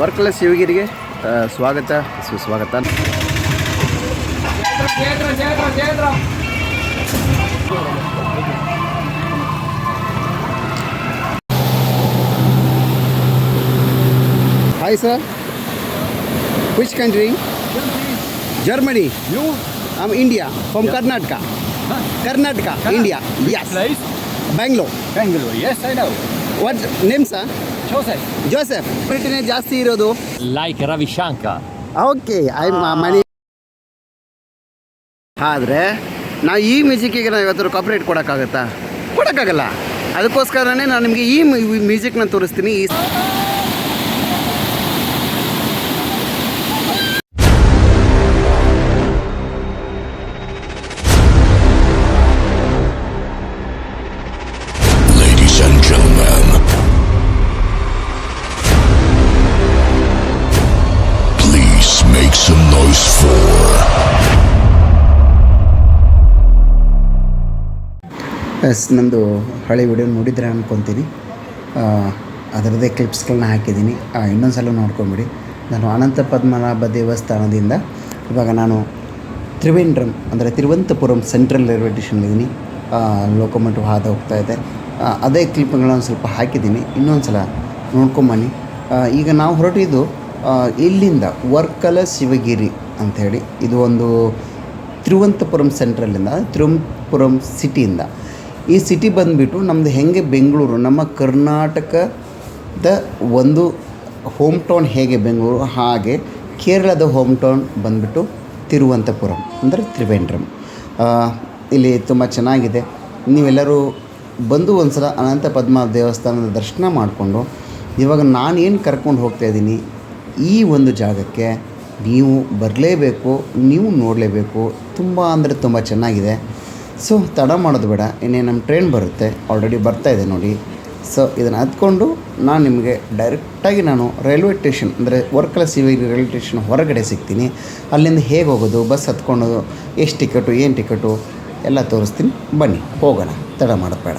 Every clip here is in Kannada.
ವರ್ಕಲ ಶಿವಗಿರಿಗೆ ಸ್ವಾಗತ ಸುಸ್ವಾಗತ. Hi sir which country Germany you am India from Karnataka Karnataka India yes Place? Bangalore yes I know. What name sir Joseph. Joseph ಬ್ರಿಟನೇ ಜಾಸ್ತಿ ಇರೋದು. Like Ravi Shankar. Okay I money ಆದರೆ ನಾವು ಈ ಮ್ಯೂಸಿಕ್ಕಿಗೆ ನಾವು ಇವತ್ತು ಕಾಪ್ರೇಟ್ ಕೊಡೋಕ್ಕಾಗತ್ತಾ? ಕೊಡೋಕ್ಕಾಗಲ್ಲ. ಅದಕ್ಕೋಸ್ಕರನೇ ನಾನು ನಿಮಗೆ ಈ ಮ್ಯೂಸಿಕ್ನ ತೋರಿಸ್ತೀನಿ. ಈ ಎಸ್ ನಂದು ಹಳೆ ವಿಡಿಯೋ ನೋಡಿದ್ರೆ ಅಂದ್ಕೊತೀನಿ ಅದರದೇ ಅದರದ್ದೇ ಕ್ಲಿಪ್ಸ್ಗಳನ್ನ ಹಾಕಿದ್ದೀನಿ. ಇನ್ನೊಂದು ಸಲ ನೋಡ್ಕೊಂಬಿಡಿ. ನಾನು ಅನಂತ ಪದ್ಮನಾಭ ದೇವಸ್ಥಾನದಿಂದ ಇವಾಗ ನಾನು ತ್ರಿವೇಂದ್ರಂ, ಅಂದರೆ ತಿರುವಂತಪುರಂ ಸೆಂಟ್ರಲ್ ರೈಲ್ವೆ ಸ್ಟೇಷನ್ಲಿದ್ದೀನಿ ಲೋಕೋಮೋಟಿವ್ ಹಾದು ಹೋಗ್ತಾ ಇದೆ. ಅದೇ ಕ್ಲಿಪ್ಗಳನ್ನ ಸ್ವಲ್ಪ ಹಾಕಿದ್ದೀನಿ. ಇನ್ನೊಂದು ಸಲ ನೋಡ್ಕೊಂಬನ್ನಿ ಈಗ ನಾವು ಹೊರಟಿದ್ದು ಇಲ್ಲಿಂದ ವರ್ಕಲ ಶಿವಗಿರಿ ಅಂಥೇಳಿ ಇದು ಒಂದು ತಿರುವಂತಪುರಂ ಸೆಂಟ್ರಲಿಂದ ತಿರುವಂತಪುರಂ ಸಿಟಿಯಿಂದ ಈ ಸಿಟಿ ಬಂದುಬಿಟ್ಟು ನಮ್ಮದು ಹೆಂಗೆ ಬೆಂಗಳೂರು, ನಮ್ಮ ಕರ್ನಾಟಕದ ಒಂದು ಹೋಮ್ ಟೌನ್ ಹೇಗೆ ಬೆಂಗಳೂರು, ಹಾಗೆ ಕೇರಳದ ಹೋಮ್ ಟೌನ್ ಬಂದುಬಿಟ್ಟು ತಿರುವಂತಪುರಂ, ಅಂದರೆ ತ್ರಿವೇಂದ್ರಂ. ಇಲ್ಲಿ ತುಂಬ ಚೆನ್ನಾಗಿದೆ. ನೀವೆಲ್ಲರೂ ಬಂದು ಒಂದು ಸಲ ಅನಂತ ಪದ್ಮ ದೇವಸ್ಥಾನದ ದರ್ಶನ ಮಾಡಿಕೊಂಡು, ಇವಾಗ ನಾನು ಏನು ಕರ್ಕೊಂಡು ಹೋಗ್ತಾ ಇದ್ದೀನಿ, ಈ ಒಂದು ಜಾಗಕ್ಕೆ ನೀವು ಬರಲೇಬೇಕು, ನೀವು ನೋಡಲೇಬೇಕು, ತುಂಬ ಅಂದರೆ ತುಂಬ ಚೆನ್ನಾಗಿದೆ. ಸೊ ತಡ ಮಾಡೋದು ಬೇಡ, ಇನ್ನೇ ನಮ್ಮ ಟ್ರೈನ್ ಬರುತ್ತೆ ಆಲ್ರೆಡಿ ಬರ್ತಾ ಇದೆ ನೋಡಿ. ಸೊ ಇದನ್ನು ಹತ್ಕೊಂಡು ನಾನು ನಿಮಗೆ ಡೈರೆಕ್ಟಾಗಿ ನಾನು ರೈಲ್ವೆ ಸ್ಟೇಷನ್ ಅಂದರೆ ವರ್ಕಲ ಸಿವಿಲ್ ರೈಲ್ವೆ ಸ್ಟೇಷನ್ ಹೊರಗಡೆ ಸಿಗ್ತೀನಿ. ಅಲ್ಲಿಂದ ಹೇಗೆ ಹೋಗೋದು ಬಸ್ ಹತ್ಕೊಂಡು, ಎಷ್ಟು ಟಿಕೆಟು ಏನು ಟಿಕೆಟು ಎಲ್ಲ ತೋರಿಸ್ತೀನಿ. ಬನ್ನಿ, ಹೋಗೋಣ, ತಡ ಮಾಡೋದು ಬೇಡ.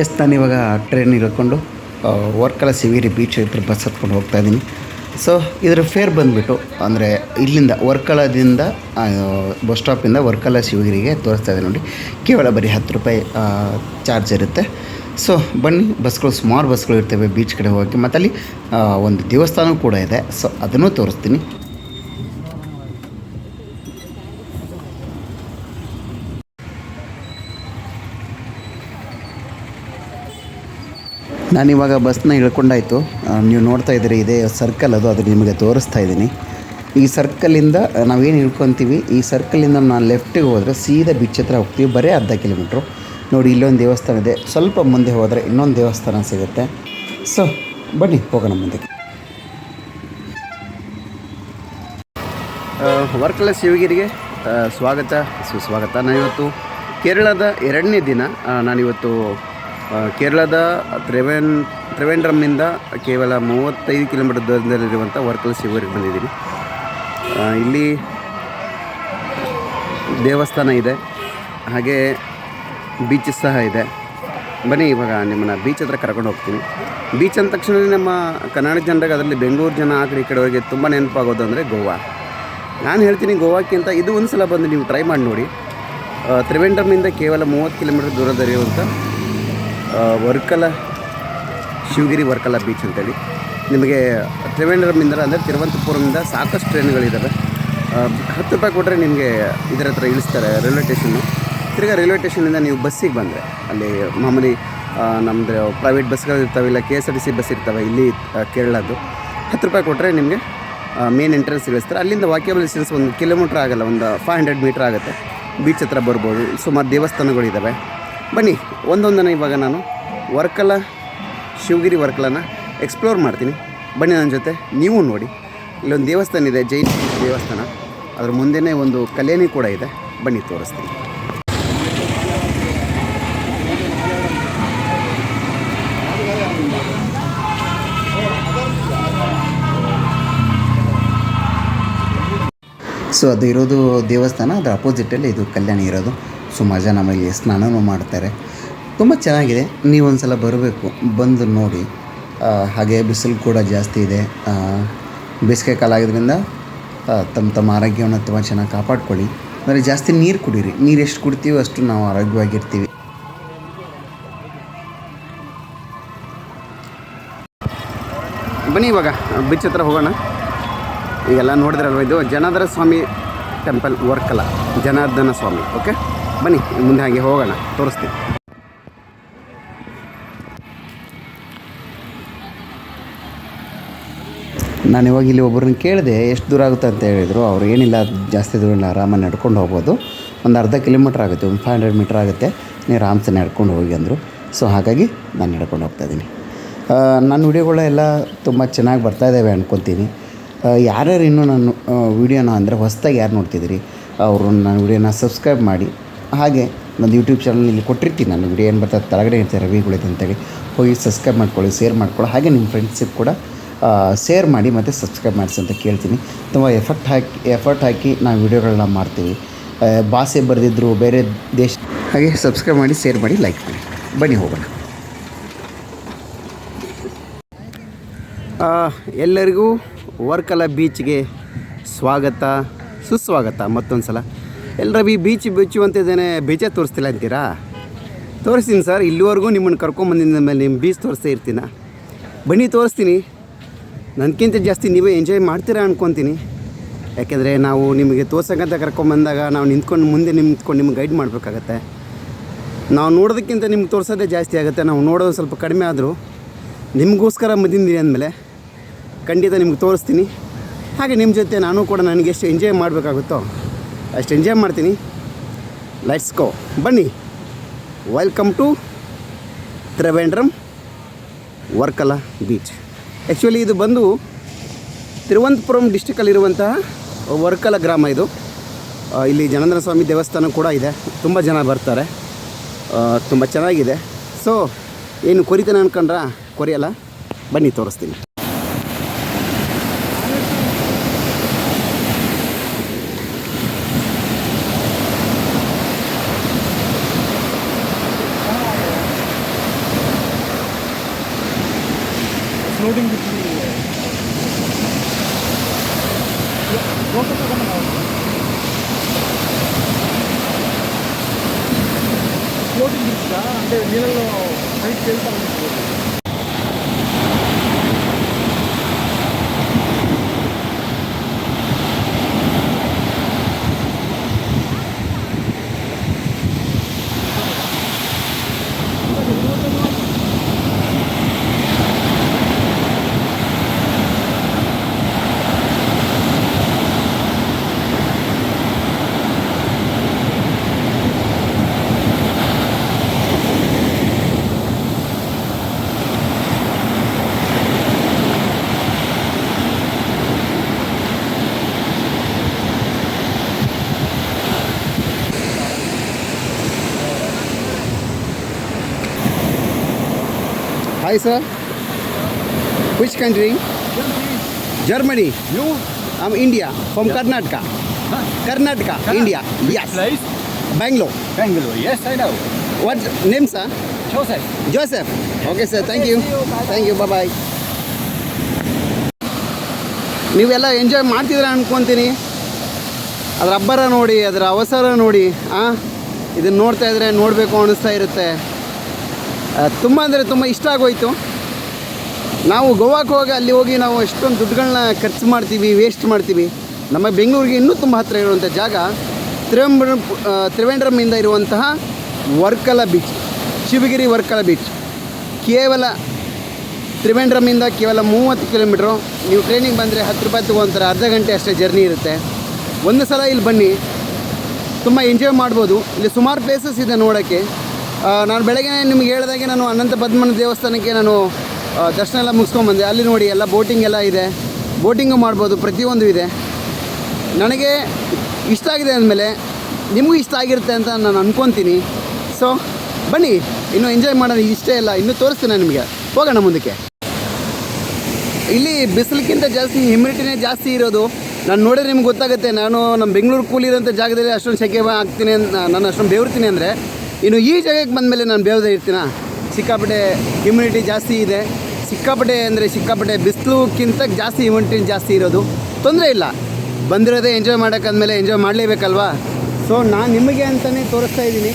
ಎಸ್, ನಾನು ಇವಾಗ ಟ್ರೈನ್ ಇಳ್ಕೊಂಡು ವರ್ಕಲ ಸಿವಿರಿ ಬೀಚ್ ಹತ್ರ ಬಸ್ ಹತ್ಕೊಂಡು ಹೋಗ್ತಾ ಇದ್ದೀನಿ. ಸೊ ಇದರ ಫೇರ್ ಬಂದುಬಿಟ್ಟು, ಅಂದರೆ ಇಲ್ಲಿಂದ ವರ್ಕಲದಿಂದ ಬಸ್ ಸ್ಟಾಪಿಂದ ವರ್ಕಲ ಶಿವಗಿರಿಗೆ ತೋರಿಸ್ತಾ ಇದೆ ನೋಡಿ. ಕೇವಲ ಬರೀ ಹತ್ತು ರೂಪಾಯಿ ಚಾರ್ಜ್ ಇರುತ್ತೆ. ಸೊ ಬನ್ನಿ ಬಸ್ಗಳು ಸುಮಾರು ಬಸ್ಗಳು ಇರ್ತವೆ ಬೀಚ್ ಕಡೆ ಹೋಗೋಕ್ಕೆ. ಮತ್ತು ಅಲ್ಲಿ ಒಂದು ದೇವಸ್ಥಾನ ಕೂಡ ಇದೆ. ಸೊ ಅದನ್ನು ತೋರಿಸ್ತೀನಿ. ನಾನಿವಾಗ ಬಸ್ನ ಇಳ್ಕೊಂಡಾಯಿತು. ನೀವು ನೋಡ್ತಾ ಇದ್ದೀರಿ, ಇದೇ ಸರ್ಕಲ್ ಅದು ಅದು ನಿಮಗೆ ತೋರಿಸ್ತಾ ಇದ್ದೀನಿ. ಈ ಸರ್ಕಲಿಂದ ನಾವೇನು ಇಳ್ಕೊತೀವಿ, ಈ ಸರ್ಕಲಿಂದ ನಾನು ಲೆಫ್ಟಿಗೆ ಹೋದರೆ ಸೀದಾ ಬಿಚ್ ಹತ್ರ ಹೋಗ್ತೀವಿ, ಬರೀ ಅರ್ಧ ಕಿಲೋಮೀಟ್ರು ನೋಡಿ, ಇಲ್ಲೊಂದು ದೇವಸ್ಥಾನ ಇದೆ, ಸ್ವಲ್ಪ ಮುಂದೆ ಹೋದರೆ ಇನ್ನೊಂದು ದೇವಸ್ಥಾನ ಸಿಗುತ್ತೆ. ಸೊ ಬನ್ನಿ, ಹೋಗೋಣ ಮುಂದಕ್ಕೆ. ವರ್ಕಲ ಶಿವಗಿರಿಗೆ ಸ್ವಾಗತ, ಸುಸ್ವಾಗತ ನಾನಿವತ್ತು ಕೇರಳದ ಎರಡನೇ ದಿನ ನಾನಿವತ್ತು ಕೇರಳದ ತ್ರಿವೇನ್, ತ್ರಿವೇಂಡ್ರಮ್ನಿಂದ ಕೇವಲ ಮೂವತ್ತೈದು ಕಿಲೋಮೀಟರ್ ದೂರದಲ್ಲಿರುವಂಥ ವರ್ಕಲ್ ಶಿವರಿಗೆ ಬಂದಿದ್ದೀನಿ. ಇಲ್ಲಿ ದೇವಸ್ಥಾನ ಇದೆ. ಹಾಗೆ ಬೀಚ್ ಸಹ ಇದೆ. ಬನ್ನಿ ಇವಾಗ ನಿಮ್ಮನ್ನ ಬೀಚ್ ಹತ್ರ ಕರ್ಕೊಂಡು ಹೋಗ್ತೀನಿ. ಬೀಚ್ ಅಂದ ತಕ್ಷಣ ನಮ್ಮ ಕನ್ನಡ ಜನರಿಗೆ ಅದರಲ್ಲಿ ಬೆಂಗಳೂರು ಜನ ಆ ಕಡೆ ಈ ಕಡೆವರೆಗೆ ತುಂಬ ನೆನಪಾಗೋದು ಅಂದರೆ ಗೋವಾ. ನಾನು ಹೇಳ್ತೀನಿ ಗೋವಾಕ್ಕಿಂತ ಇದು ಒಂದು ಸಲ ಬಂದು ನೀವು ಟ್ರೈ ಮಾಡಿ ನೋಡಿ. ತ್ರಿವೆಂಡ್ರಮ್ನಿಂದ ಕೇವಲ ಮೂವತ್ತು ಕಿಲೋಮೀಟರ್ ದೂರದಲ್ಲಿರುವಂಥ ವರ್ಕಲ, ಶಿವಗಿರಿ ವರ್ಕಲ ಬೀಚ್ ಅಂತೇಳಿ. ನಿಮಗೆ ತ್ರಿವೇಂದ್ರಮಿಂದ ಅಂದರೆ ತಿರುವನಂತಪುರಮಿಂದ ಸಾಕಷ್ಟು ಟ್ರೈನ್ಗಳಿದ್ದಾವೆ ಹತ್ತು ರೂಪಾಯಿ ಕೊಟ್ಟರೆ ನಿಮಗೆ ಇದರ ಹತ್ರ ಇಳಿಸ್ತಾರೆ ರೈಲ್ವೆ ಸ್ಟೇಷನ್ನು. ತಿರ್ಗಿ ರೈಲ್ವೆ ಸ್ಟೇಷನಿಂದ ನೀವು ಬಸ್ಸಿಗೆ ಬಂದರೆ, ಅಲ್ಲಿ ಮಾಮೂಲಿ ನಮ್ಮದು ಪ್ರೈವೇಟ್ ಬಸ್ಗಳು ಇರ್ತವೆ, ಇಲ್ಲ K S R T C bus ಇರ್ತವೆ, ಇಲ್ಲಿ ಕೇರಳದ್ದು. ಹತ್ತು ರೂಪಾಯಿ ಕೊಟ್ಟರೆ ನಿಮಗೆ ಮೇನ್ ಎಂಟ್ರೆನ್ಸ್ ಇಳಿಸ್ತಾರೆ. ಅಲ್ಲಿಂದ ವಾಕ್ಯಬಲ್ ಡಿಸ್ಟೆನ್ಸ್ ಒಂದು ಕಿಲೋಮೀಟ್ರ್ ಆಗಲ್ಲ, ಒಂದು ಫೈವ್ ಹಂಡ್ರೆಡ್ ಮೀಟ್ರ್ ಆಗುತ್ತೆ. ಬೀಚ್ ಹತ್ರ ಬರ್ಬೋದು, ಸುಮಾರು ದೇವಸ್ಥಾನಗಳಿದ್ದಾವೆ ಬನ್ನಿ, ಒಂದೊಂದನ್ನು ಇವಾಗ ನಾನು ವರ್ಕಲ, ಶಿವಗಿರಿ ವರ್ಕಲನ ಎಕ್ಸ್ಪ್ಲೋರ್ ಮಾಡ್ತೀನಿ. ಬನ್ನಿ ನನ್ನ ಜೊತೆ, ನೀವು ನೋಡಿ. ಇಲ್ಲೊಂದು ದೇವಸ್ಥಾನ ಇದೆ, ಜೈನ ದೇವಸ್ಥಾನ. ಅದ್ರ ಮುಂದೆನೇ ಒಂದು ಕಲ್ಯಾಣಿ ಕೂಡ ಇದೆ. ಬನ್ನಿ, ತೋರಿಸ್ತೀನಿ. ಸೊ ಅದು ಇರೋದು ದೇವಸ್ಥಾನ, ಅದರ ಅಪೋಸಿಟಲ್ಲಿ ಇದು ಕಲ್ಯಾಣಿ ಇರೋದು. ಸುಮಾರು ಜನ ಆಮೇಲೆ ಸ್ನಾನನೂ ಮಾಡ್ತಾರೆ. ತುಂಬ ಚೆನ್ನಾಗಿದೆ. ನೀವು ಒಂದು ಸಲ ಬರಬೇಕು. ಬಂದು ನೋಡಿ. ಹಾಗೆ ಬಿಸಿಲು ಕೂಡ ಜಾಸ್ತಿ ಇದೆ. ಬೇಸಿಗೆ ಕಾಲ ಆಗಿದ್ದರಿಂದ ತಮ್ಮ ತಮ್ಮ ಆರೋಗ್ಯವನ್ನು ತುಂಬ ಚೆನ್ನಾಗಿ ಕಾಪಾಡ್ಕೊಳ್ಳಿ. ಅಂದರೆ ಜಾಸ್ತಿ ನೀರು ಕುಡೀರಿ. ನೀರು ಎಷ್ಟು ಕುಡ್ತೀವೋ ಅಷ್ಟು ನಾವು ಆರೋಗ್ಯವಾಗಿರ್ತೀವಿ. ಬನ್ನಿ ಇವಾಗ, ಬೀಚ್ ಹತ್ರ ಹೋಗೋಣ. ಈಗೆಲ್ಲ ನೋಡಿದ್ರಲ್ವ ಇದು? Janardhana Swami temple Varkala Janardhana Swami, okay? ಬನ್ನಿ ಮುಂದೆ ಹಾಗೆ ಹೋಗೋಣ ತೋರಿಸ್ತೀನಿ. ನಾನು ಇವಾಗ ಇಲ್ಲಿ ಒಬ್ಬರನ್ನ ಕೇಳಿದೆ ಎಷ್ಟು ದೂರ ಆಗುತ್ತೆ ಅಂತ ಹೇಳಿದರು. ಅವ್ರು ಏನಿಲ್ಲ ಜಾಸ್ತಿ ದೂರ ಇಲ್ಲ ಆರಾಮಾಗಿ ನಡ್ಕೊಂಡು ಹೋಗ್ಬೋದು. ಒಂದು ಅರ್ಧ ಕಿಲೋಮೀಟ್ರ್ ಆಗುತ್ತೆ ಒಂದು ಫೈವ್ ಹಂಡ್ರೆಡ್ ಮೀಟ್ರ್ ಆಗುತ್ತೆ. ನೀವು ಆರಾಮ್ಸೆ ನಡ್ಕೊಂಡು ಹೋಗಿ ಅಂದರು. ಸೊ ಹಾಗಾಗಿ ನಾನು ನಡ್ಕೊಂಡು ಹೋಗ್ತಾ ಇದ್ದೀನಿ. ನನ್ನ ವಿಡಿಯೋಗಳೆಲ್ಲ ತುಂಬ ಚೆನ್ನಾಗಿ ಬರ್ತಾ ಇದ್ದಾವೆ ಅನ್ಕೊತೀನಿ. ಆ, ಯಾರ್ಯಾರು ಇನ್ನೂ ನಾನು ವೀಡಿಯೋನ ಅಂದರೆ ಹೊಸ್ದಾಗಿ ಯಾರು ನೋಡ್ತಿದ್ದೀರಿ ಅವರು ನನ್ನ ವಿಡಿಯೋನ ಸಬ್ಸ್ಕ್ರೈಬ್ ಮಾಡಿ. ಹಾಗೆ ನನ್ನ ಯೂಟ್ಯೂಬ್ ಚಾನಲ್ ಇಲ್ಲಿ ಕೊಟ್ಟಿರ್ತೀನಿ ನಾನು ವಿಡಿಯೋ ಏನು ಬರ್ತದೆ ತಳಗಡೆ ಇರ್ತದೆ ಇದೆ ಅಂತೇಳಿ. ಹೋಗಿ ಸಬ್ಸ್ಕ್ರೈಬ್ ಮಾಡ್ಕೊಳ್ಳಿ ಶೇರ್ ಮಾಡ್ಕೊಳ್ಳಿ. ಹಾಗೆ ನಿಮ್ಮ ಫ್ರೆಂಡ್ಸಿಗೆ ಕೂಡ ಶೇರ್ ಮಾಡಿ ಮತ್ತು ಸಬ್ಸ್ಕ್ರೈಬ್ ಮಾಡಿಸಿ ಅಂತ ಕೇಳ್ತೀನಿ. ತುಂಬ ಎಫರ್ಟ್ ಹಾಕಿ ಎಫರ್ಟ್ ಹಾಕಿ ನಾವು ವಿಡಿಯೋಗಳನ್ನ ಮಾಡ್ತೀವಿ. ಭಾಷೆ ಬರೆದಿದ್ರು ಬೇರೆ ದೇಶ. ಹಾಗೆ ಸಬ್ಸ್ಕ್ರೈಬ್ ಮಾಡಿ ಶೇರ್ ಮಾಡಿ ಲೈಕ್ ಮಾಡಿ. ಬನ್ನಿ ಹೋಗೋಣ. ಎಲ್ಲರಿಗೂ ವರ್ಕಲ ಬೀಚ್ಗೆ ಸ್ವಾಗತ, ಸುಸ್ವಾಗತ ಮತ್ತೊಂದು ಸಲ ಎಲ್ಲರ ಬಿ ಬೀಚ್ ಬೀಚು ಅಂತಿದ್ದೇನೆ ಬೀಚೇ ತೋರಿಸ್ತಿಲ್ಲ ಅಂತೀರಾ? ತೋರಿಸ್ತೀನಿ ಸರ್, ಇಲ್ಲಿವರೆಗೂ ನಿಮ್ಮನ್ನು ಕರ್ಕೊಂಬಂದಿದ್ದ ಮೇಲೆ ನಿಮ್ಮ ಬೀಚ್ ತೋರಿಸ್ತಾ ಇರ್ತೀನ. ಬನ್ನಿ, ತೋರಿಸ್ತೀನಿ. ನನಗಿಂತ ಜಾಸ್ತಿ ನೀವೇ ಎಂಜಾಯ್ ಮಾಡ್ತೀರಾ ಅನ್ಕೊತೀನಿ. ಯಾಕೆಂದರೆ ನಾವು ನಿಮಗೆ ತೋರ್ಸಕ್ಕಂತ ಕರ್ಕೊಂಬಂದಾಗ ನಾವು ನಿಂತ್ಕೊಂಡು ಮುಂದೆ ನಿಂತ್ಕೊಂಡು ನಿಮ್ಗೆ ಗೈಡ್ ಮಾಡಬೇಕಾಗತ್ತೆ. ನಾವು ನೋಡೋದಕ್ಕಿಂತ ನಿಮ್ಗೆ ತೋರಿಸೋದೇ ಜಾಸ್ತಿ ಆಗುತ್ತೆ. ನಾವು ನೋಡೋದು ಸ್ವಲ್ಪ ಕಡಿಮೆ ಆದರೂ ನಿಮಗೋಸ್ಕರ ಬಂದಿದ್ದೀನಿ ಅಂದಮೇಲೆ ಖಂಡಿತ ನಿಮ್ಗೆ ತೋರಿಸ್ತೀನಿ. ಹಾಗೆ ನಿಮ್ಮ ಜೊತೆ ನಾನು ಕೂಡ ನನಗೆ ಎಷ್ಟು ಎಂಜಾಯ್ ಮಾಡಬೇಕಾಗುತ್ತೋ ಅಷ್ಟು ಎಂಜಾಯ್ ಮಾಡ್ತೀನಿ. ಲೆಟ್ಸ್ ಗೋ ಬನ್ನಿ. Welcome to Trivandrum Varkala beach actually ಇದು ಬಂದು ತಿರುವನಂತಪುರಂ ಡಿಸ್ಟಿಕಲ್ಲಿರುವಂತಹ ವರ್ಕಲ ಗ್ರಾಮ ಇದು. ಇಲ್ಲಿ ಜನಂದನ ಸ್ವಾಮಿ ದೇವಸ್ಥಾನ ಕೂಡ ಇದೆ. ತುಂಬ ಜನ ಬರ್ತಾರೆ. ತುಂಬ ಚೆನ್ನಾಗಿದೆ. ಸೊ ಏನು ಕೊರಿತಾನೆ ಅನ್ಕೊಂಡ್ರಾ? ಕೊರಿಯಲ್ಲ? ಬನ್ನಿ, ತೋರಿಸ್ತೀನಿ. 모든 그 hi sir which country Germany You? Am India from Karnataka Karnataka India yes Place? Bangalore Bangalore. Yes, I know. What name sir Joseph. Joseph okay sir thank you thank you bye ನೀವೆಲ್ಲ ಎಂಜಾಯ್ ಮಾಡ್ತಿದ್ದೀರ ಅನ್ಕೊತೀನಿ. ಅದರ ಅಬ್ಬರ ನೋಡಿ ಅದರ ಅವಸರ ನೋಡಿ ಹಾಂ ಇದನ್ನು ನೋಡ್ತಾ ಇದ್ರೆ ನೋಡಬೇಕು ಅನ್ನಿಸ್ತಾ ಇರುತ್ತೆ. ತುಂಬ ಅಂದರೆ ತುಂಬ ಇಷ್ಟ ಆಗೋಯ್ತು. ನಾವು ಗೋವಾಕ್ಕೆ ಹೋಗಿ ಅಲ್ಲಿ ಹೋಗಿ ನಾವು ಎಷ್ಟೊಂದು ದುಡ್ಡುಗಳನ್ನ ಖರ್ಚು ಮಾಡ್ತೀವಿ ವೇಸ್ಟ್ ಮಾಡ್ತೀವಿ. ನಮ್ಮ ಬೆಂಗಳೂರಿಗೆ ಇನ್ನೂ ತುಂಬ ಹತ್ತಿರ ಇರುವಂಥ ಜಾಗ ತ್ರಿವೆಂಬ್ರಂ ಆ, ತ್ರಿವೇಂದ್ರಮ್ಮಿಂದ ಇರುವಂತಹ ವರ್ಕಲ ಬೀಚ್ ಶಿವಗಿರಿ ವರ್ಕಲ ಬೀಚ್ ಕೇವಲ ತ್ರಿವೇಂದ್ರಮ್ಮಿಂದ ಕೇವಲ ಮೂವತ್ತು ಕಿಲೋಮೀಟ್ರು ನೀವು ಟ್ರೈನಿಗೆ ಬಂದರೆ ಹತ್ತು ರೂಪಾಯಿ ತೊಗೊಂತಾರೆ ಅರ್ಧ ಗಂಟೆ ಅಷ್ಟೇ ಜರ್ನಿ ಇರುತ್ತೆ. ಒಂದು ಸಲ ಇಲ್ಲಿ ಬನ್ನಿ ತುಂಬ ಎಂಜಾಯ್ ಮಾಡ್ಬೋದು. ಇಲ್ಲಿ ಸುಮಾರು ಪ್ಲೇಸಸ್ ಇದೆ ನೋಡೋಕ್ಕೆ. ನಾನು ಬೆಳಗ್ಗೆ ನಿಮ್ಗೆ ಹೇಳಿದಾಗೆ ನಾನು ಅನಂತ ಪದ್ಮನ ದೇವಸ್ಥಾನಕ್ಕೆ ನಾನು ದರ್ಶನ ಎಲ್ಲ ಮುಗಿಸ್ಕೊಂಬಂದೆ. ಅಲ್ಲಿ ನೋಡಿ ಎಲ್ಲ ಬೋಟಿಂಗ್ ಎಲ್ಲ ಇದೆ. ಬೋಟಿಂಗು ಮಾಡ್ಬೋದು, ಪ್ರತಿಯೊಂದು ಇದೆ. ನನಗೆ ಇಷ್ಟ ಆಗಿದೆ ಅಂದಮೇಲೆ ನಿಮಗೂ ಇಷ್ಟ ಆಗಿರುತ್ತೆ ಅಂತ ನಾನು ಅಂದ್ಕೊತೀನಿ ಸೊ ಬನ್ನಿ, ಇನ್ನೂ ಎಂಜಾಯ್ ಮಾಡೋಣ, ಇಷ್ಟೇ ಇಲ್ಲ, ಇನ್ನೂ ತೋರಿಸ್ತೀನಿ ನಿಮಗೆ. ಹೋಗೋಣ ಮುಂದಕ್ಕೆ. ಇಲ್ಲಿ ಬಿಸಿಲಿಗಿಂತ ಜಾಸ್ತಿ ಹ್ಯುಮಿಡಿಟಿನೇ ಜಾಸ್ತಿ ಇರೋದು. ನಾನು ನೋಡಿದ್ರೆ ನಿಮ್ಗೆ ಗೊತ್ತಾಗುತ್ತೆ, ನಾನು ನಮ್ಮ ಬೆಂಗಳೂರು ಕೂಲಿರೋಂಥ ಜಾಗದಲ್ಲಿ ಅಷ್ಟೊಂದು ಸೆಕೆ ಆಗ್ತೀನಿ ಅಂತ ನಾನು ಅಷ್ಟೊಂದು ಬೆವರ್ತೀನಿ ಅಂದರೆ ಇನ್ನು ಈ ಜಾಗಕ್ಕೆ ಬಂದಮೇಲೆ ನಾನು ಬೇವದೇ ಇರ್ತೀನ? ಸಿಕ್ಕಾಪಟ್ಟೆ ಇಮ್ಯುನಿಟಿ ಜಾಸ್ತಿ ಇದೆ. ಸಿಕ್ಕಾಪಟ್ಟೆ ಅಂದರೆ ಸಿಕ್ಕಾಪಟ್ಟೆ ಬಿಸಿಲುಕ್ಕಿಂತ ಜಾಸ್ತಿ ಇಮ್ಯುನಿಟಿ ಜಾಸ್ತಿ ಇರೋದು. ತೊಂದರೆ ಇಲ್ಲ. ಬಂದಿರೋದೇ ಎಂಜಾಯ್ ಮಾಡೋಕ್ಕಂದಮೇಲೆ ಎಂಜಾಯ್ ಮಾಡಲೇಬೇಕಲ್ವಾ? ಸೊ ನಾನು ನಿಮಗೆ ಅಂತಲೇ ತೋರಿಸ್ತಾ ಇದ್ದೀನಿ.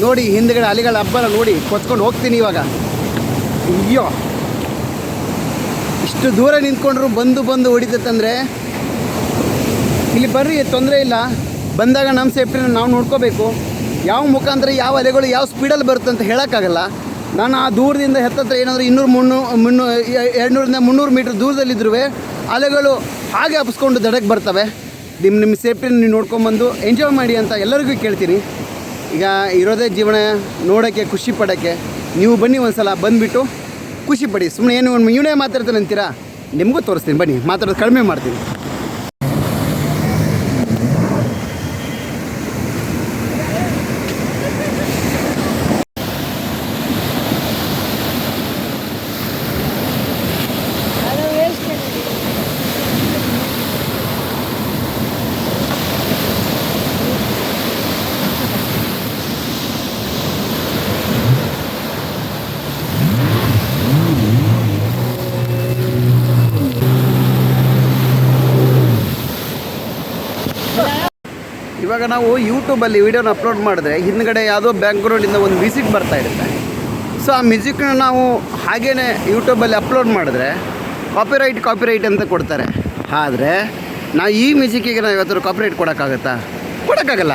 ನೋಡಿ, ಹಿಂದ್ಗಡೆ ಅಲೆಗಳ ಹಬ್ಬರ ನೋಡಿ, ಕೊಚ್ಕೊಂಡು ಹೋಗ್ತೀನಿ ಇವಾಗ. ಅಯ್ಯೋ! ಇಷ್ಟು ದೂರ ನಿಂತ್ಕೊಂಡ್ರು ಬಂದು ಬಂದು ಹೊಡಿತಂದರೆ ಇಲ್ಲಿ ಬರ್ರಿ, ತೊಂದರೆ ಇಲ್ಲ. ಬಂದಾಗ ನಮ್ಮ ಸೇಫ್ಟಿನ ನಾವು ನೋಡ್ಕೋಬೇಕು. ಯಾವ ಮುಖಾಂತರ ಯಾವ ಅಲೆಗಳು ಯಾವ ಸ್ಪೀಡಲ್ಲಿ ಬರುತ್ತೆ ಅಂತ ಹೇಳೋಕ್ಕಾಗಲ್ಲ. ನಾನು ಆ ದೂರದಿಂದ ಹೆತ್ತತ್ರ ಏನಾದರೂ ಇನ್ನೂರು ಮುನ್ನೂರು ಮುನ್ನೂ, ಎರಡುನೂರಿಂದ ಮುನ್ನೂರು ಮೀಟ್ರ್ ದೂರದಲ್ಲಿದ್ದರೂ ಅಲೆಗಳು ಹಾಗೆ ಹಬ್ಸ್ಕೊಂಡು ದಡಕ್ಕೆ ಬರ್ತವೆ. ನಿಮ್ಮ ನಿಮ್ಮ ಸೇಫ್ಟಿನ ನೀವು ನೋಡ್ಕೊಂಬಂದು ಎಂಜಾಯ್ ಮಾಡಿ ಅಂತ ಎಲ್ಲರಿಗೂ ಕೇಳ್ತೀನಿ. ಈಗ ಇರೋದೇ ಜೀವನ ನೋಡೋಕ್ಕೆ, ಖುಷಿ ಪಡೋಕ್ಕೆ. ನೀವು ಬನ್ನಿ ಒಂದು ಸಲ ಬಂದುಬಿಟ್ಟು ಖುಷಿ ಪಡಿ. ಸುಮ್ಮನೆ ಏನು ಇವನೇ ಮಾತಾಡ್ತಾನೆ ಅಂತೀರಾ? ನಿಮಗೂ ತೋರಿಸ್ತೀನಿ. ಬನ್ನಿ, ಮಾತಾಡೋದು ಕಡಿಮೆ ಮಾಡ್ತೀನಿ. ಇವಾಗ ನಾವು ಯೂಟ್ಯೂಬಲ್ಲಿ ವೀಡಿಯೋನ ಅಪ್ಲೋಡ್ ಮಾಡಿದ್ರೆ ಹಿಂದ್ಗಡೆ ಯಾವುದೋ ಬ್ಯಾಕ್ಗ್ರೌಂಡಿಂದ ಒಂದು ಮ್ಯೂಸಿಕ್ ಬರ್ತಾ ಇರುತ್ತೆ. ಸೊ ಆ ಮ್ಯೂಸಿಕ್ನ ನಾವು ಹಾಗೇ ಯೂಟ್ಯೂಬಲ್ಲಿ ಅಪ್ಲೋಡ್ ಮಾಡಿದ್ರೆ ಕಾಪಿರೈಟ್ ಕಾಪಿರೈಟ್ ಅಂತ ಕೊಡ್ತಾರೆ. ಆದರೆ ನಾವು ಈ ಮ್ಯೂಸಿಕ್ಕಿಗೆ ನಾವು ಇವತ್ತು ಕಾಪಿರೈಟ್ ಕೊಡೋಕ್ಕಾಗತ್ತಾ? ಕೊಡೋಕ್ಕಾಗಲ್ಲ.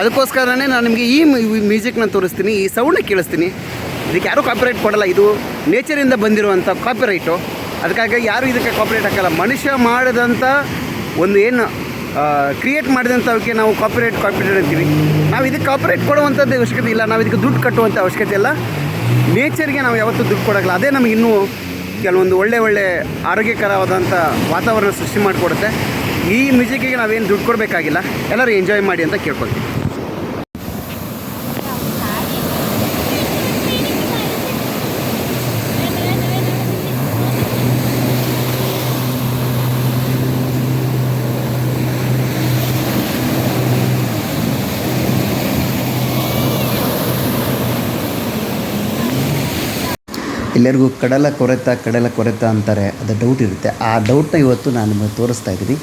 ಅದಕ್ಕೋಸ್ಕರನೇ ನಾನು ನಿಮಗೆ ಈ ಮ್ಯೂಸಿಕ್ನ ತೋರಿಸ್ತೀನಿ, ಈ ಸೌಂಡ್ ಕೇಳಿಸ್ತೀನಿ. ಇದಕ್ಕೆ ಯಾರೂ ಕಾಪಿರೈಟ್ ಕೊಡಲ್ಲ. ಇದು ನೇಚರಿಂದ ಬಂದಿರುವಂಥ ಕಾಪಿರೈಟು ಅದಕ್ಕಾಗಿ ಯಾರು ಇದಕ್ಕೆ ಕಾಪಿರೈಟ್ ಹಾಕಲ್ಲ. ಮನುಷ್ಯ ಮಾಡಿದಂಥ ಒಂದು ಏನು ಕ್ರಿಯೇಟ್ ಮಾಡಿದಂಥವಕ್ಕೆ ನಾವು ಕಾಪಿರೈಟ್ ಕಾಪಿರೇಟ್ ಅಂತೀವಿ. ನಾವು ಇದಕ್ಕೆ ಕಾಪಿರೈಟ್ ಕೊಡುವಂಥದ್ದು ಅವಶ್ಯಕತೆ ಇಲ್ಲ. ನಾವು ಇದಕ್ಕೆ ದುಡ್ಡು ಕಟ್ಟುವಂಥ ಅವಶ್ಯಕತೆ ಇಲ್ಲ. ನೇಚರ್ಗೆ ನಾವು ಯಾವತ್ತೂ ದುಡ್ಡು ಕೊಡೋಲ್ಲ ಅದೇ ನಮಗೆ ಇನ್ನೂ ಕೆಲವೊಂದು ಒಳ್ಳೆ ಒಳ್ಳೆ ಆರೋಗ್ಯಕರವಾದಂಥ ವಾತಾವರಣ ಸೃಷ್ಟಿ ಮಾಡಿಕೊಡುತ್ತೆ. ಈ ಮ್ಯೂಸಿಕ್ಕಿಗೆ ನಾವೇನು ದುಡ್ಡು ಕೊಡಬೇಕಾಗಿಲ್ಲ. ಎಲ್ಲರೂ ಎಂಜಾಯ್ ಮಾಡಿ ಅಂತ ಕೇಳ್ಕೊಳ್ತೀವಿ. ಎಲ್ಲರಿಗೂ ಕಡಲ ಕೊರೆತ ಕಡಲ ಕೊರೆತ ಅಂತಾರೆ. ಅದು ಡೌಟ್ ಇರುತ್ತೆ. ಆ ಡೌಟ್ನ ಇವತ್ತು ನಾನು ನಿಮಗೆ ತೋರಿಸ್ತಾ ಇದ್ದೀನಿ.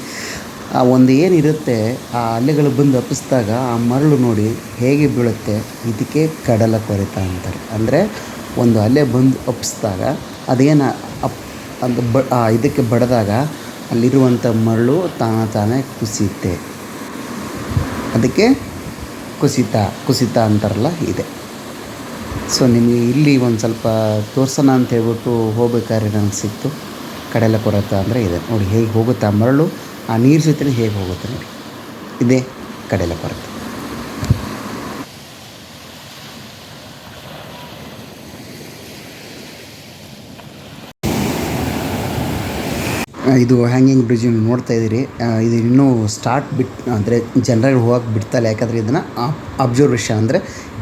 ಆ ಒಂದು ಏನಿರುತ್ತೆ, ಆ ಅಲೆಗಳು ಬಂದು ಅಪ್ಪಿಸಿದಾಗ ಆ ಮರಳು ನೋಡಿ ಹೇಗೆ ಬೀಳುತ್ತೆ, ಇದಕ್ಕೆ ಕಡಲ ಕೊರೆತ ಅಂತಾರೆ. ಅಂದರೆ ಒಂದು ಅಲೆ ಬಂದು ಅಪ್ಪಿಸಿದಾಗ ಅದೇನು ಅಪ್ ಅದು ಬ ಇದಕ್ಕೆ ಬಡಿದಾಗ ಅಲ್ಲಿರುವಂಥ ಮರಳು ತಾನ ತಾನೇ ಕುಸಿಯುತ್ತೆ. ಅದಕ್ಕೆ ಕುಸಿತ ಕುಸಿತ ಅಂತಾರಲ್ಲ, ಇದೆ. ಸೊ ನಿಮಗೆ ಇಲ್ಲಿ ಒಂದು ಸ್ವಲ್ಪ ತೋರಿಸೋಣ ಅಂತ ಹೇಳ್ಬಿಟ್ಟು ಹೋಗ್ಬೇಕಾದ್ರೆ ನನಗೆ ಸಿಕ್ತು. ಕಡಲ ಕೊರತ ಅಂದರೆ ಇದೆ. ನೋಡಿ, ಹೇಗೆ ಹೋಗುತ್ತೆ ಆ ಮರಳು, ಆ ನೀರು ಜೊತೆ ಹೇಗೆ ಹೋಗುತ್ತೆ ನೋಡಿ. ಇದೇ ಕಡಲ ಕೊರತೆ ಇದು ಹ್ಯಾಂಗಿಂಗ್ ಬ್ರಿಡ್ಜ್ ನೀವು ನೋಡ್ತಾ ಇದ್ದೀರಿ. ಇದು ಇನ್ನೂ ಸ್ಟಾರ್ಟ್ ಬಿಟ್, ಅಂದರೆ ಜನರಲ್ಲಿ ಹೋಗಕ್ಕೆ ಬಿಡ್ತಲ್ಲ ಯಾಕಂದರೆ ಇದನ್ನು ಅಬ್ಸರ್ವೇಷನ್ ಅಂದರೆ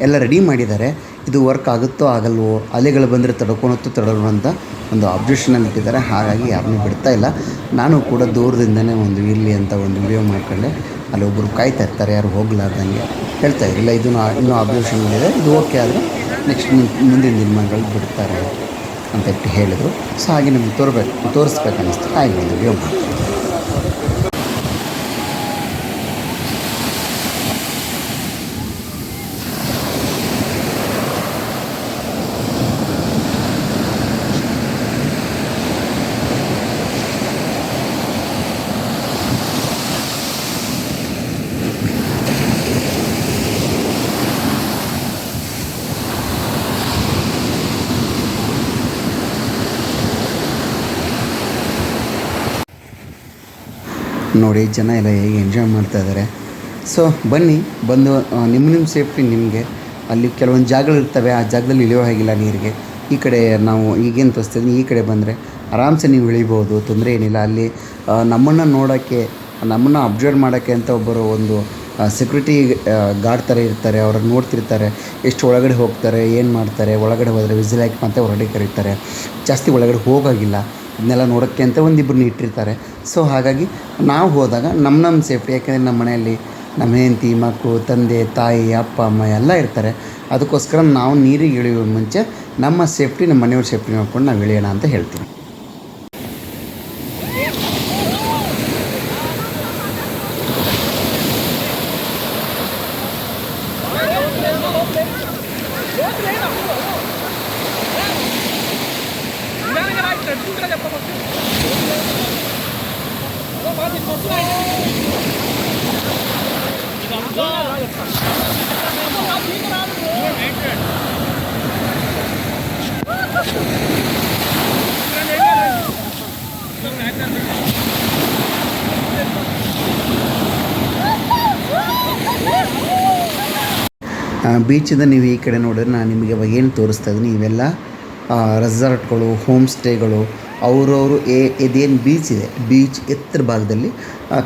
ಎಲ್ಲ ರೆಡಿ ಮಾಡಿದ್ದಾರೆ. ಇದು ವರ್ಕ್ ಆಗುತ್ತೋ ಆಗಲ್ವೋ, ಅಲೆಗಳು ಬಂದರೆ ತಡ್ಕೊಳತ್ತೋ ತಡಲ್ವೋ ಅಂತ ಒಂದು ಅಬ್ಜೆಕ್ಷನ್ ಇಟ್ಟಿದ್ದಾರೆ. ಹಾಗಾಗಿ ಯಾರನ್ನೂ ಬಿಡ್ತಾ ಇಲ್ಲ. ನಾನು ಕೂಡ ದೂರದಿಂದನೇ ಒಂದು ಇರಲಿ ಅಂತ ಒಂದು ವಿಡಿಯೋ ಮಾಡ್ಕೊಂಡೆ. ಅಲ್ಲಿ ಒಬ್ಬರು ಕಾಯ್ತಾ ಇರ್ತಾರೆ, ಯಾರು ಹೋಗ್ಲಾರ್ದಂಗೆ. ಹೇಳ್ತಾ ಇರಲಿಲ್ಲ. ಇದು ಇನ್ನೂ ಇದೆ ಇದು ಓಕೆ ಆದರೆ ನೆಕ್ಸ್ಟ್ ಮುಂದಿನ ದಿನಮಾನಗಳು ಬಿಡ್ತಾರೆ ಅಂತ ಹೇಳಿದರು. ಸೊ ಹಾಗೆ ನಿಮ್ಗೆ ತೋರ್ಬೇಕು ತೋರಿಸ್ಬೇಕನ್ನಿಸ್ತು. ಆಯ್ತು ಒಂದು ವಿಡಿಯೋ ಮಾಡಿ ನೋಡಿ, ಜನ ಎಲ್ಲ ಹೇಗೆ ಎಂಜಾಯ್ ಮಾಡ್ತಾ ಇದ್ದಾರೆ ಸೊ ಬನ್ನಿ, ಬಂದು ನಿಮ್ಮ ನಿಮ್ಮ ಸೇಫ್ಟಿ ನಿಮಗೆ. ಅಲ್ಲಿ ಕೆಲವೊಂದು ಜಾಗಗಳಿರ್ತವೆ ಆ ಜಾಗದಲ್ಲಿ ಇಳಿಯೋ ಹಾಗಿಲ್ಲ ನೀರಿಗೆ. ಈ ಕಡೆ ನಾವು ಈಗೇನು ತೋರಿಸ್ತೀನಿ ಈ ಕಡೆ ಬಂದರೆ ಆರಾಮ್ಸೆ ನೀವು ಇಳಿಬೋದು, ತೊಂದರೆ ಏನಿಲ್ಲ. ಅಲ್ಲಿ ನಮ್ಮನ್ನು ನೋಡೋಕ್ಕೆ, ನಮ್ಮನ್ನು ಅಬ್ಸರ್ವ್ ಮಾಡೋಕ್ಕೆ ಅಂತ ಒಬ್ಬರು ಒಂದು ಸೆಕ್ಯೂರಿಟಿ ಗಾರ್ಡ್ ಥರ ಇರ್ತಾರೆ. ಅವ್ರನ್ನ ನೋಡ್ತಿರ್ತಾರೆ. ಎಷ್ಟು ಒಳಗಡೆ ಹೋಗ್ತಾರೆ, ಏನು ಮಾಡ್ತಾರೆ, ಒಳಗಡೆ ಹೋದರೆ ವಿಸಿಲ್ ಹಾಕಿ ಮತ್ತೆ ಹೊರಗಡೆ ಕರೀತಾರೆ. ಜಾಸ್ತಿ ಒಳಗಡೆ ಹೋಗೋಗಿಲ್ಲ. ಇದನ್ನೆಲ್ಲ ನೋಡೋಕ್ಕೆ ಅಂತ ಒಂದಿಬ್ಬರನ್ನ ಇಟ್ಟಿರ್ತಾರೆ. ಸೊ ಹಾಗಾಗಿ ನಾವು ಹೋದಾಗ ನಮ್ಮ ನಮ್ಮ ಸೇಫ್ಟಿ, ಯಾಕೆಂದರೆ ನಮ್ಮ ಮನೆಯಲ್ಲಿ ನಮ್ಮ ಹೆಂಡತಿ ಮಕ್ಕಳು ತಂದೆ, ತಾಯಿ, ಅಪ್ಪ, ಅಮ್ಮ ಎಲ್ಲ ಇರ್ತಾರೆ. ಅದಕ್ಕೋಸ್ಕರ ನಾವು ನೀರಿಗೆ ಇಳಿಯುವ ಮುಂಚೆ ನಮ್ಮ ಸೇಫ್ಟಿ, ನಮ್ಮ ಮನೆಯವ್ರ ಸೇಫ್ಟಿ ನೋಡ್ಕೊಂಡು ನಾವು ಇಳಿಯೋಣ ಅಂತ ಹೇಳ್ತೀನಿ ಬೀಚಿಂದ ನೀವು ಈ ಕಡೆ ನೋಡಿದ್ರೆ ನಾನು ನಿಮಗೆ ಇವಾಗ ಏನು ತೋರಿಸ್ತಾ ಇದ್ದೀನಿ, ಇವೆಲ್ಲ ರೆಸಾರ್ಟ್ಗಳು ಹೋಮ್ ಸ್ಟೇಗಳು ಅವರವರು ಏ ಇದೇನು ಬೀಚ್ ಇದೆ ಬೀಚ್ ಎತ್ತರ ಭಾಗದಲ್ಲಿ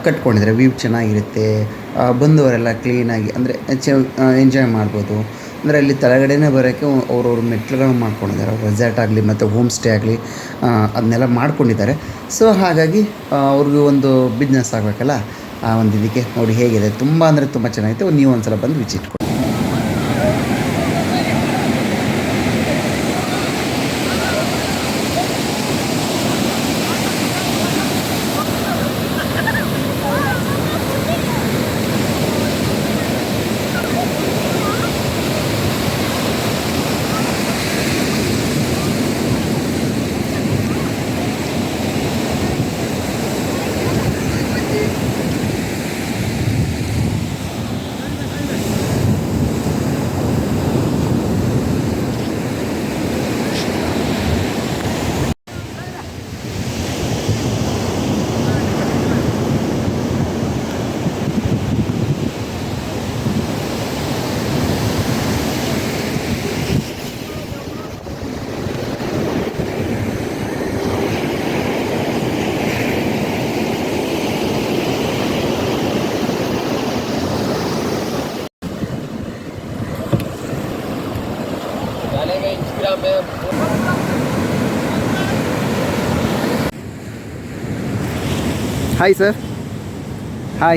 ಕಟ್ಕೊಂಡಿದ್ದಾರೆ. ವ್ಯೂ ಚೆನ್ನಾಗಿರುತ್ತೆ ಬಂದವರೆಲ್ಲ ಕ್ಲೀನಾಗಿ ಅಂದರೆ ಎಂಜಾಯ್ ಮಾಡ್ಬೋದು. ಅಂದರೆ ಅಲ್ಲಿ ತಳಗಡೆನೇ ಬರೋಕ್ಕೆ ಅವ್ರವ್ರ ಮೆಟ್ಲುಗಳನ್ನ ಮಾಡ್ಕೊಂಡಿದ್ದಾರೆ. ರೆಸಾರ್ಟ್ ಆಗಲಿ ಮತ್ತು ಹೋಮ್ ಸ್ಟೇ ಆಗಲಿ ಅದನ್ನೆಲ್ಲ ಮಾಡ್ಕೊಂಡಿದ್ದಾರೆ. ಸೊ ಹಾಗಾಗಿ ಅವ್ರಿಗೂ ಒಂದು ಬಿಸ್ನೆಸ್ ಆಗಬೇಕಲ್ಲ? ಆ ಒಂದು ಇದಕ್ಕೆ ನೋಡಿ ಹೇಗಿದೆ. ತುಂಬ ಅಂದರೆ ತುಂಬ ಚೆನ್ನಾಗಿದೆ ನೀವು ಒಂದು ಸಲ ಬಂದು ವಿಸಿಟ್ ಕೊಡಿ. Hi, sir. Hi.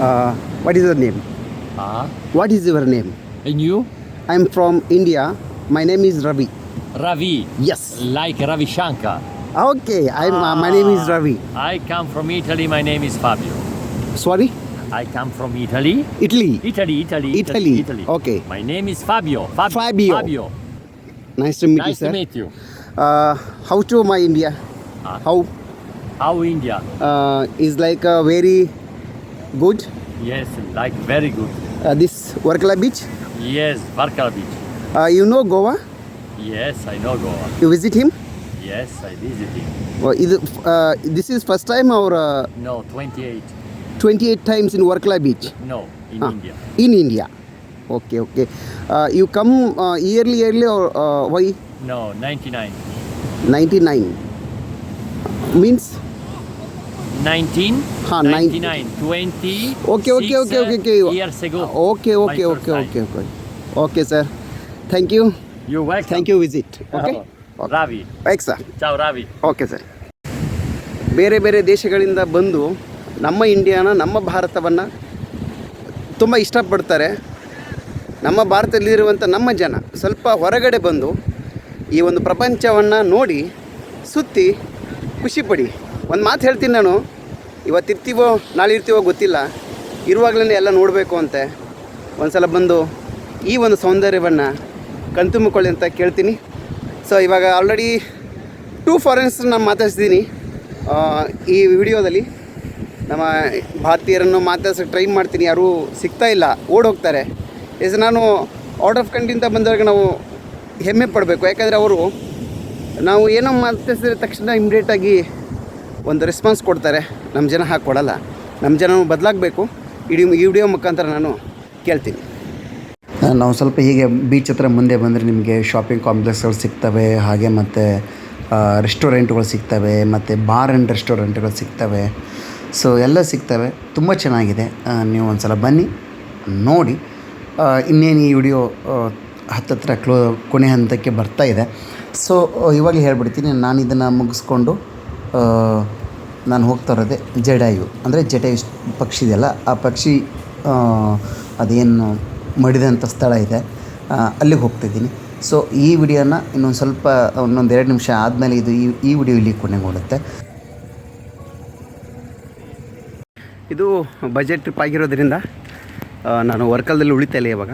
Uh, what is your name? Ah, What is your name? and you? I'm from India. My name is Ravi. Ravi. Yes. Like Ravi Shankar. Okay, I'm. Uh, my name is Ravi. I come from Italy. My name is Fabio. Sorry, I come from Italy. Italy. Italy, Italy, Italy. Italy. Okay. My name is Fabio. Fab- Fabio. Fabio. Nice to meet Nice you, sir. Nice to meet you. Uh, how to my India? Ah. How How India? uh, is like uh, very good. Yes, like very good. Uh, this Varkala beach. Yes, Varkala Beach. Uh, you know Goa. Yes, I know Goa. You visit him. Yes, I visited. Uh, is it, uh, this is first time or uh, No, 28. 28 times in Varkala beach. No, in Ah, India. In India. Okay, okay. Uh, you come uh, yearly, yearly or uh, why? No, 99. 99. Means? Okay okay okay okay okay okay okay okay okay okay sir thank you you thank you visit okay Ravi bike sir ciao okay sir ಬೇರೆ ಬೇರೆ ದೇಶಗಳಿಂದ ಬಂದು ನಮ್ಮ ಇಂಡಿಯಾನ ನಮ್ಮ ಭಾರತವನ್ನು ತುಂಬ ಇಷ್ಟಪಡ್ತಾರೆ. ನಮ್ಮ ಭಾರತದಲ್ಲಿರುವಂಥ ನಮ್ಮ ಜನ ಸ್ವಲ್ಪ ಹೊರಗಡೆ ಬಂದು ಈ ಒಂದು ಪ್ರಪಂಚವನ್ನು ನೋಡಿ ಸುತ್ತಿ ಖುಷಿಪಡಿ ಒಂದು ಮಾತು ಹೇಳ್ತೀನಿ ನಾನು. ಇವತ್ತಿರ್ತೀವೋ ನಾಳೆ ಇರ್ತೀವೋ ಗೊತ್ತಿಲ್ಲ. ಇರುವಾಗಲೇ ಎಲ್ಲ ನೋಡಬೇಕು ಅಂತೆ. ಒಂದು ಸಲ ಬಂದು ಈ ಒಂದು ಸೌಂದರ್ಯವನ್ನು ಕಣ್ತುಂಬಿಕೊಳ್ಳಿ ಅಂತ ಕೇಳ್ತೀನಿ. ಸೊ ಇವಾಗ ಆಲ್ರೆಡಿ ಟೂ ಫಾರಿನ್ಸ್ ನಾನು ಮಾತಾಡ್ಸಿದ್ದೀನಿ. ಈ ವಿಡಿಯೋದಲ್ಲಿ ನಮ್ಮ ಭಾರತೀಯರನ್ನು ಮಾತಾಡ್ಸೋಕ್ಕೆ ಟ್ರೈ ಮಾಡ್ತೀನಿ. ಯಾರೂ ಸಿಗ್ತಾ ಇಲ್ಲ, ಓಡೋಗ್ತಾರೆ. ಎಸ್ ನಾನು ಔಟ್ ಆಫ್ ಕಂಟ್ರಿಯಿಂದ ಬಂದವ್ರಿಗೆ ನಾವು ಹೆಮ್ಮೆ ಪಡಬೇಕು. ಯಾಕಂದರೆ ಅವರು ನಾವು ಏನೋ ಮಾತಾಡ್ಸಿದ ತಕ್ಷಣ ಇಮ್ಡಿಯೇಟಾಗಿ ಒಂದು ರೆಸ್ಪಾನ್ಸ್ ಕೊಡ್ತಾರೆ ನಮ್ಮ ಜನ ಹಾಗೆ ಕೊಡಲ್ಲ. ನಮ್ಮ ಜನ ಬದಲಾಗಬೇಕು. ಇಡೀ ಈ ವಿಡಿಯೋ ಮುಖಾಂತರ ನಾನು ಕೇಳ್ತೀನಿ. ನಾವು ಸ್ವಲ್ಪ ಹೀಗೆ ಬೀಚ್ ಹತ್ರ ಮುಂದೆ ಬಂದರೆ ನಿಮಗೆ ಶಾಪಿಂಗ್ ಕಾಂಪ್ಲೆಕ್ಸ್ಗಳು ಸಿಗ್ತವೆ, ಹಾಗೆ ಮತ್ತು ರೆಸ್ಟೋರೆಂಟ್ಗಳು ಸಿಗ್ತವೆ, ಮತ್ತು ಬಾರ್ ಆ್ಯಂಡ್ ರೆಸ್ಟೋರೆಂಟ್ಗಳು ಸಿಗ್ತವೆ. ಸೊ ಎಲ್ಲ ಸಿಗ್ತವೆ. ತುಂಬ ಚೆನ್ನಾಗಿದೆ. ನೀವು ಒಂದು ಸಲ ಬನ್ನಿ, ನೋಡಿ. ಇನ್ನೇನು ಈ ವಿಡಿಯೋ ಹತ್ತತ್ರ ಕ್ಲೋ ಕೊನೆ ಹಂತಕ್ಕೆ ಬರ್ತಾ ಇದೆ. ಸೊ ಇವಾಗಲೇ ಹೇಳ್ಬಿಡ್ತೀನಿ ನಾನು ಇದನ್ನು ಮುಗಿಸ್ಕೊಂಡು ನಾನು ಹೋಗ್ತಾ ಇರೋದೆ ಜಡಾಯು. ಅಂದರೆ ಜಟಾಯು ಪಕ್ಷಿ ಇದೆಯಲ್ಲ, ಆ ಪಕ್ಷಿ ಅದೇನು ಮಡಿದಂಥ ಸ್ಥಳ ಇದೆ. ಅಲ್ಲಿಗೆ ಹೋಗ್ತಿದ್ದೀನಿ ಸೊ ಈ ವಿಡಿಯೋನ ಇನ್ನೊಂದು ಸ್ವಲ್ಪ, ಇನ್ನೊಂದು ಎರಡು ನಿಮಿಷ ಆದಮೇಲೆ ಇದು ಈ ಈ ವಿಡಿಯೋ ಇಲ್ಲಿ ಕೊನೆಗೊಳ್ಳುತ್ತೆ ಇದು ಬಜೆಟ್ ಟ್ರಿಪ್ ಆಗಿರೋದ್ರಿಂದ ನಾನು ವರ್ಕಲ್ದಲ್ಲಿ ಉಳಿತಾ ಇಲ್ಲ ಇವಾಗ.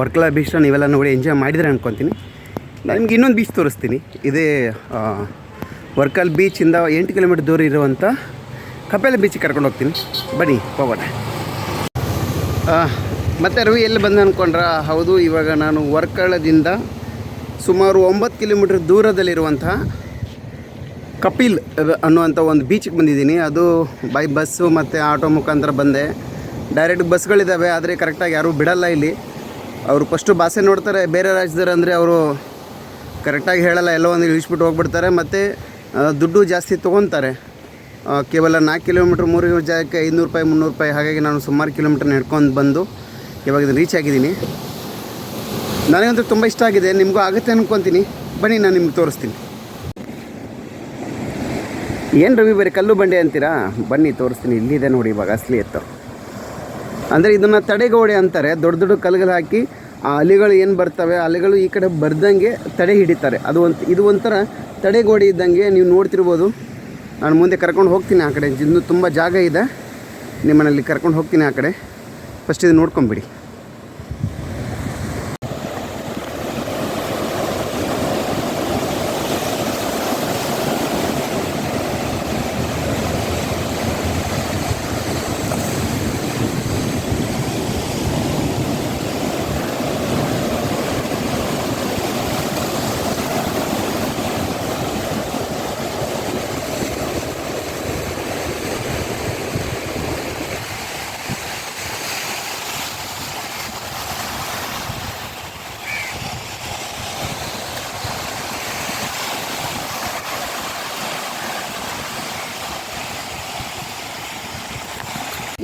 ವರ್ಕಲ ಬೀಚ್ನ ನೀವೆಲ್ಲ ನೋಡಿ ಎಂಜಾಯ್ ಮಾಡಿದರೆ ಅಂದ್ಕೊತೀನಿ ನಾನು ನಿಮ್ಗೆ ಇನ್ನೊಂದು ಬೀಚ್ ತೋರಿಸ್ತೀನಿ. ಇದೇ ವರ್ಕಲ್ ಬೀಚಿಂದ ಎಂಟು ಕಿಲೋಮೀಟರ್ ದೂರ ಇರುವಂಥ ಕಪೇಲ ಬೀಚಿಗೆ ಕರ್ಕೊಂಡು ಹೋಗ್ತೀನಿ. ಬನ್ನಿ, ಹೋಗೋಣ. ಮತ್ತು ರವಿ ಎಲ್ಲಿ ಬಂದೆ ಅಂದ್ಕೊಂಡ್ರ ಹೌದು, ಇವಾಗ ನಾನು ವರ್ಕಳದಿಂದ ಸುಮಾರು ಒಂಬತ್ತು ಕಿಲೋಮೀಟ್ರ್ ದೂರದಲ್ಲಿರುವಂಥ ಕಪಿಲ್ ಅನ್ನುವಂಥ ಒಂದು ಬೀಚಿಗೆ ಬಂದಿದ್ದೀನಿ. ಅದು ಬೈ ಬಸ್ಸು ಮತ್ತು ಆಟೋ ಮುಖಾಂತರ ಬಂದೆ. ಡೈರೆಕ್ಟ್ ಬಸ್ಗಳಿದ್ದಾವೆ ಆದರೆ ಕರೆಕ್ಟಾಗಿ ಯಾರೂ ಬಿಡಲ್ಲ ಇಲ್ಲಿ. ಅವರು ಫಸ್ಟು ಭಾಷೆ ನೋಡ್ತಾರೆ, ಬೇರೆ ರಾಜ್ಯದವ್ರು ಅಂದರೆ ಅವರು ಕರೆಕ್ಟಾಗಿ ಹೇಳಲ್ಲ, ಎಲ್ಲೋ ಒಂದು ಇಳಿಸ್ಬಿಟ್ಟು ಹೋಗ್ಬಿಡ್ತಾರೆ. ಮತ್ತು ದುಡ್ಡು ಜಾಸ್ತಿ ತೊಗೊತಾರೆ. ಕೇವಲ ನಾಲ್ಕು ಕಿಲೋಮೀಟ್ರ್ ಮೂರು ಜಾಗಕ್ಕೆ ಐನೂರು ರೂಪಾಯಿ, ಮುನ್ನೂರು ರೂಪಾಯಿ, ಹಾಗಾಗಿ ನಾನು ಸುಮಾರು ಕಿಲೋಮೀಟ್ರ್ ನಡ್ಕೊಂಡು ಬಂದು ಇವಾಗ ಇದನ್ನು ರೀಚ್ ಆಗಿದ್ದೀನಿ. ನನಗಂತೂ ತುಂಬ ಇಷ್ಟ ಆಗಿದೆ. ನಿಮಗೂ ಆಗುತ್ತೆ ಅನ್ಕೊತೀನಿ. ಬನ್ನಿ, ನಾನು ನಿಮ್ಗೆ ತೋರಿಸ್ತೀನಿ. ಏನು ರವಿ, ಬರೀ ಕಲ್ಲು ಬಂಡೆ ಅಂತೀರಾ? ಬನ್ನಿ, ತೋರಿಸ್ತೀನಿ. ಇಲ್ಲಿದೆ ನೋಡಿ ಇವಾಗ, ಅಸಲಿ ಎತ್ತು. ಅಂದರೆ ಇದನ್ನು ತಡೆಗೋಡೆ ಅಂತಾರೆ. ದೊಡ್ಡ ದೊಡ್ಡ ಕಲ್ಲುಗಳು ಹಾಕಿ ಆ ಅಲೆಗಳು ಏನು ಬರ್ತವೆ? ಅಲೆಗಳು ಈ ಕಡೆ ಬರ್ದಂಗೆ ತಡೆ ಹಿಡಿತಾರೆ. ಅದು ಒಂದು, ಇದು ಒಂಥರ ತಡೆಗೋಡೆ ಇದ್ದಂಗೆ ನೀವು ನೋಡ್ತಿರ್ಬೋದು. ನಾನು ಮುಂದೆ ಕರ್ಕೊಂಡು ಹೋಗ್ತೀನಿ ಆ ಕಡೆ. ಇನ್ನೂ ತುಂಬ ಜಾಗ ಇದೆ. ನಿಮ್ಮನಲ್ಲಿ ಕರ್ಕೊಂಡು ಹೋಗ್ತೀನಿ ಆ ಕಡೆ. ಫಸ್ಟ್ ಇದು ನೋಡ್ಕೊಂಬಿಡಿ.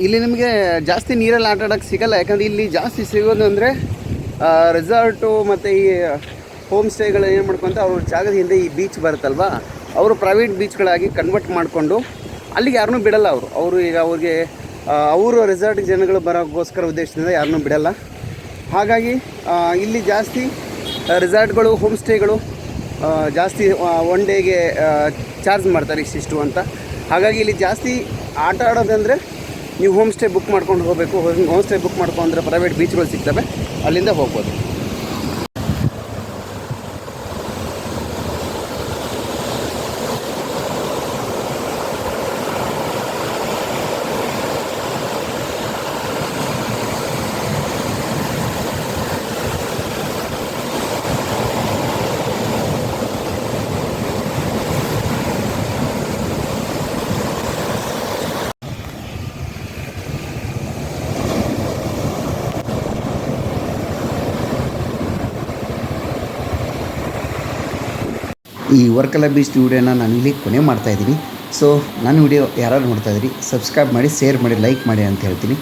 ಇಲ್ಲಿ ನಿಮಗೆ ಜಾಸ್ತಿ ನೀರಲ್ಲಿ ಆಟ ಆಡೋಕ್ಕೆ ಸಿಗಲ್ಲ, ಯಾಕಂದರೆ ಇಲ್ಲಿ ಜಾಸ್ತಿ ಸಿಗೋದು ಅಂದರೆ ರೆಸಾರ್ಟು ಮತ್ತು ಈ ಹೋಮ್ ಸ್ಟೇಗಳು ಏನು ಮಾಡ್ಕೊಂತ ಅವ್ರ ಜಾಗದ ಹಿಂದೆ ಈ ಬೀಚ್ ಬರುತ್ತಲ್ವಾ, ಅವರು ಪ್ರೈವೇಟ್ ಬೀಚ್ಗಳಾಗಿ ಕನ್ವರ್ಟ್ ಮಾಡಿಕೊಂಡು ಅಲ್ಲಿಗೆ ಯಾರನ್ನೂ ಬಿಡಲ್ಲ ಅವರು. ಅವರು ಈಗ ಅವ್ರಿಗೆ ಅವರು ರೆಸಾರ್ಟ್ ಜನಗಳು ಬರೋಕ್ಕೋಸ್ಕರ ಉದ್ದೇಶದಿಂದ ಯಾರನ್ನೂ ಬಿಡಲ್ಲ. ಹಾಗಾಗಿ ಇಲ್ಲಿ ಜಾಸ್ತಿ ರೆಸಾರ್ಟ್ಗಳು ಹೋಮ್ ಸ್ಟೇಗಳು ಜಾಸ್ತಿ ಒನ್ ಡೇಗೆ ಚಾರ್ಜ್ ಮಾಡ್ತಾರೆ ಇಷ್ಟಿಷ್ಟು ಅಂತ. ಹಾಗಾಗಿ ಇಲ್ಲಿ ಜಾಸ್ತಿ ಆಟ ಆಡೋದಂದರೆ ನೀವು ಹೋಮ್ ಸ್ಟೇ ಬುಕ್ ಮಾಡ್ಕೊಂಡು ಹೋಗಬೇಕು, ಹೋಮ್ ಸ್ಟೇ ಬುಕ್ ಮಾಡ್ಕೊಂಡ್ರೆ ಪ್ರೈವೇಟ್ ಬೀಚ್ಗಳು ಸಿಗ್ತವೆ, ಅಲ್ಲಿಂದ ಹೋಗ್ಬೋದು. ವರ್ಕಲ ಬೀಚ್ ವೀಡಿಯೋನ ನಾನು ಇಲ್ಲಿ ಕೊನೆ ಮಾಡ್ತಾ ಇದ್ದೀನಿ. ಸೊ ನನ್ನ ವಿಡಿಯೋ ಯಾರು ನೋಡ್ತಾ ಇದ್ದೀರಿ ಸಬ್ಸ್ಕ್ರೈಬ್ ಮಾಡಿ ಶೇರ್ ಮಾಡಿ ಲೈಕ್ ಮಾಡಿ ಅಂತ ಹೇಳ್ತೀನಿ.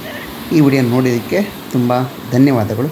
ಈ ವಿಡಿಯೋ ನೋಡಿದ್ದಕ್ಕೆ ತುಂಬ ಧನ್ಯವಾದಗಳು.